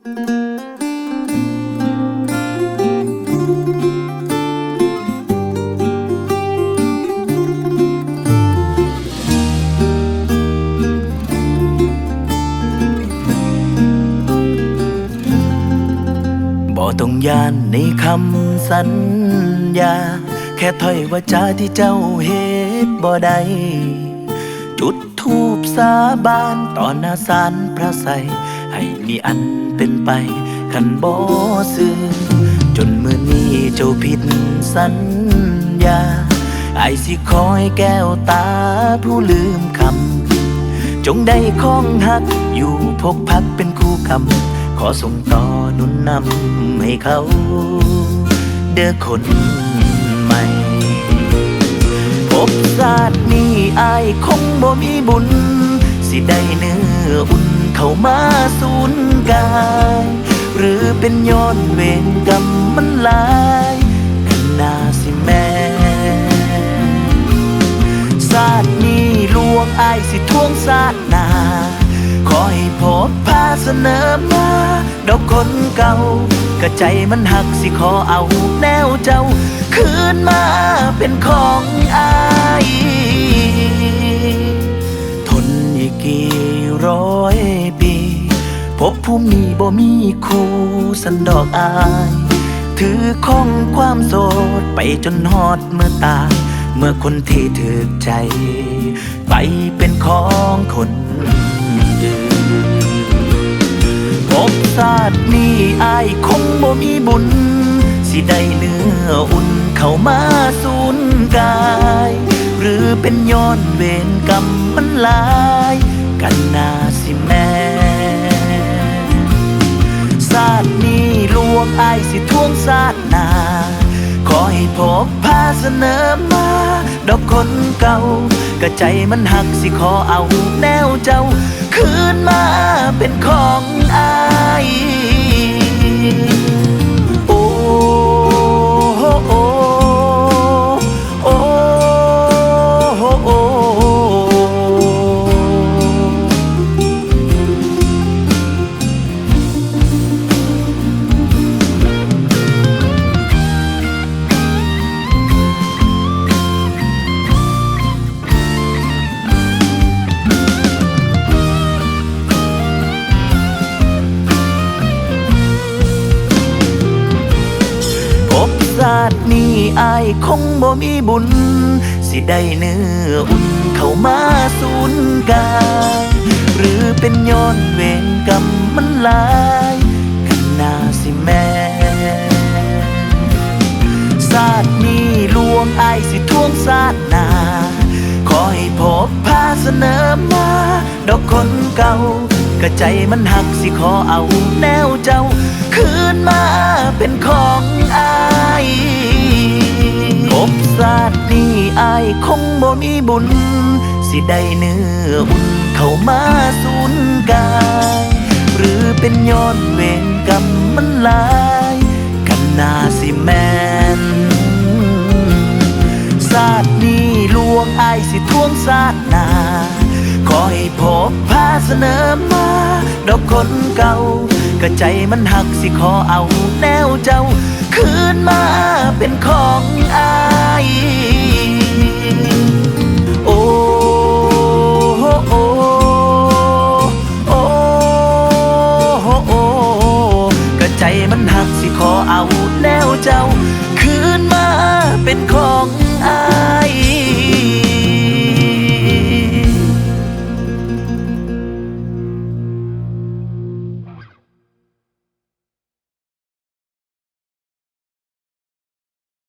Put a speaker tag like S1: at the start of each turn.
S1: บ่ต้องยานในคำสัญญา แค่ถ้อยวาจาที่เจ้าเฮ็ดบ่ได้ จุดทูบสาบานต่อหน้าศาลพระใสให้มีอัน เป็นไปขันบ่ซื่อจนมือนี้เจ้าผิดสัญญาไอสิคอยแก้วตาผู้ลืมคำ จงได้ของหักอยู่พกพักเป็นคู่คำ ขอส่งต่อหนุนนำให้เขา เด้อคนใหม่ พบชาตินี้อายคงบ่มีบุญ สิได้เนื้ ออุ่นเข้ามาสูนกาย หรือเป็นย้อนเวรกรรมมันหลายกันนาสิแม่ศาสตร์นี้ลวงอายสิทวงศาสตนาขอให้พบพาเสนอมาดอกคนเก่ากระใจมันหักสิขอเอาแนวเจ้า คืนมาเป็นของ ร้อยปี พบผู้มีบ่มีคู่สันดอกอาย ถือของความโสดไปจนฮอดเมื่อตายเมื่อคนที่ถือใจ ไปเป็นของคนอื่นพบชาสตินี้อายคงบ่มีบุญ สิได้เนื้ออุ่นเข้ามาสูนกาย หรือเป็นย้อนเวรกรรมมันลาย กันนาสิแม่ศาสนี้ลวงไอสิทวงศาสนาขอให้พบพาเสนอมา ดอกคนเก่ากะใจมันหักสิขอเอาแนวเจ้า คืนมาเป็นของอาย อายคงบ่มีบุญ สิได้เนื้ออุ่นเข้ามาสูนกายหรือเป็นย้อนเวรกรรมมันลายกันนาสิแม่ศาสตร์นี้ลวงอายสิทวงศาสตนาขอให้พบพาเสนอมา ดอกคนเก่ากระใจมันหักสิขอเอาแนวเจ้า คืนมาเป็นของอาย พบศาสตร์นี้อายคงบ่มีบุญ สิได้เนื้ออุ่นเข้ามาสูนกาย หรือเป็นย้อนเวรกรรมมันหลายกันนาสิแมนศาสตร์นี้ลวงอายสิทวงศาสตร์นาขอให้พบพาเสนอมา ดอกคนเก่ากะใจมันหักสิขอเอาแนวเจ้า คืนมาเป็นของ เป็นของ